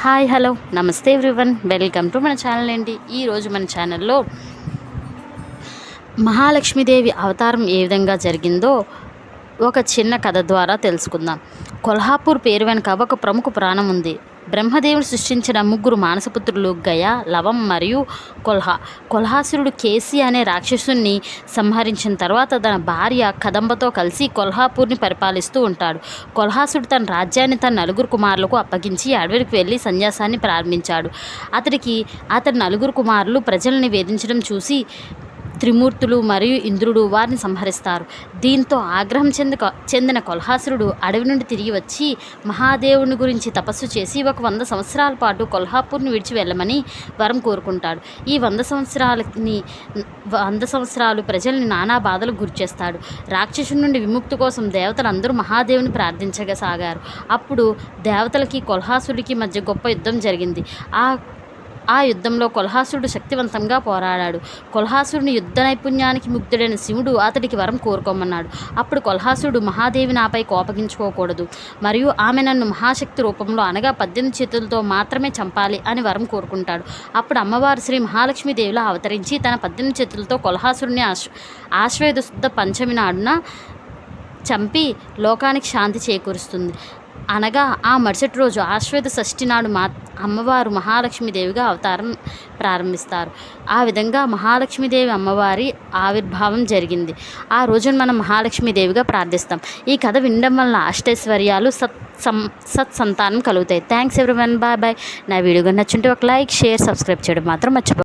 Hi hello. నమస్తే everyone. Welcome to మన channel అండి ఈరోజు మన ఛానల్లో మహాలక్ష్మీదేవి అవతారం ఏ విధంగా జరిగిందో ఒక చిన్న కథ ద్వారా తెలుసుకుందాం. కొల్హాపూర్ పేరు వెనుక ఒక ప్రముఖ ప్రాణం ఉంది. బ్రహ్మదేవుడు సృష్టించిన ముగ్గురు మానసపుత్రులు గయ లవం మరియు కొల్హా. కొల్హాసురుడు కేసి అనే రాక్షసుని సంహరించిన తర్వాత తన భార్య కదంబతో కలిసి కొల్హాపూర్ని పరిపాలిస్తూ ఉంటాడు. కొల్హాసుడు తన రాజ్యాన్ని తన నలుగురు కుమారులకు అప్పగించి అడవికి వెళ్ళి సన్యాసాన్ని ప్రారంభించాడు. అతడికి అతని నలుగురు కుమారులు ప్రజల్ని వేధించడం చూసి త్రిమూర్తులు మరియు ఇంద్రుడు వారిని సంహరిస్తారు. దీంతో ఆగ్రహం చెంది చెందిన కొల్హాసురుడు అడవి నుండి తిరిగి వచ్చి మహాదేవుని గురించి తపస్సు చేసి ఒక వంద సంవత్సరాల పాటు కొల్హాపూర్ని విడిచి వెళ్ళమని వరం కోరుకుంటాడు. ఈ వంద సంవత్సరాలని వంద సంవత్సరాలు ప్రజల్ని నానా బాధలకు గురిచేస్తాడు. రాక్షసుడి నుండి విముక్తి కోసం దేవతలు అందరూ మహాదేవుని ప్రార్థించగా సాగారు. అప్పుడు దేవతలకి కొల్హాసుడికి మధ్య గొప్ప యుద్ధం జరిగింది. ఆ ఆ యుద్ధంలో కొల్హాసురుడు శక్తివంతంగా పోరాడాడు. కొల్హాసుడిని యుద్ధ నైపుణ్యానికి ముగ్ధుడైన శివుడు అతడికి వరం కోరుకోమన్నాడు. అప్పుడు కొల్హాసుడు మహాదేవి నాపై కోపగించుకోకూడదు. మరియు ఆమె నన్ను మహాశక్తి రూపంలో అనగా పద్దెనిమిది చేతులతో మాత్రమే చంపాలి అని వరం కోరుకుంటాడు. అప్పుడు అమ్మవారు శ్రీ మహాలక్ష్మీదేవిలా అవతరించి తన పద్దెనిమిది చేతులతో కొల్హాసుడిని ఆశ్ ఆశ్వేద శుద్ధ పంచమి నాడున చంపి లోకానికి శాంతి చేకూరుస్తుంది. అనగా ఆ మరుసటి రోజు ఆశ్వేద షష్ఠి నాడు మా అమ్మవారు మహాలక్ష్మీదేవిగా అవతారం ప్రారంభిస్తారు. ఆ విధంగా మహాలక్ష్మీదేవి అమ్మవారి ఆవిర్భావం జరిగింది. ఆ రోజున మనం మహాలక్ష్మీదేవిగా ప్రార్థిస్తాం. ఈ కథ వినడం వల్ల అష్టైశ్వర్యాలు సత్ సం సత్ సంతానం కలుగుతాయి. థ్యాంక్స్ వన్ బాయ్ బాయ్ నా వీడియో నచ్చుంటే ఒక లైక్ షేర్ సబ్స్క్రైబ్ చేయడం మాత్రం మర్చిపో